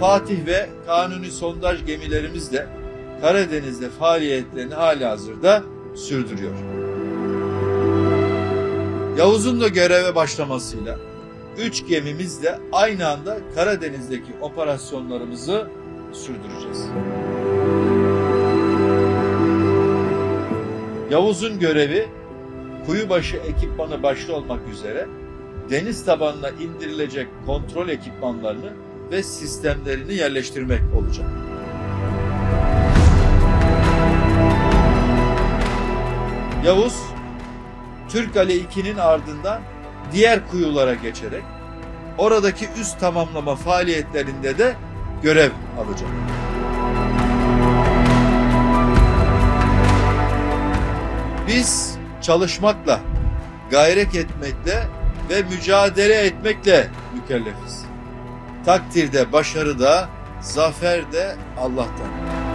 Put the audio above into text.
Fatih ve Kanuni sondaj gemilerimiz de Karadeniz'de faaliyetlerini halihazırda sürdürüyor. Yavuz'un da göreve başlamasıyla üç gemimiz de aynı anda Karadeniz'deki operasyonlarımızı sürdüreceğiz. Yavuz'un görevi kuyubaşı ekipmanı başta olmak üzere deniz tabanına indirilecek kontrol ekipmanlarını ve sistemlerini yerleştirmek olacak. Yavuz, Türk Ali 2'nin ardından diğer kuyulara geçerek oradaki üst tamamlama faaliyetlerinde de görev alacak. Biz çalışmakla, gayret etmekle ve mücadele etmekle mükellefiz. Takdirde, başarıda, zafer de Allah'tan.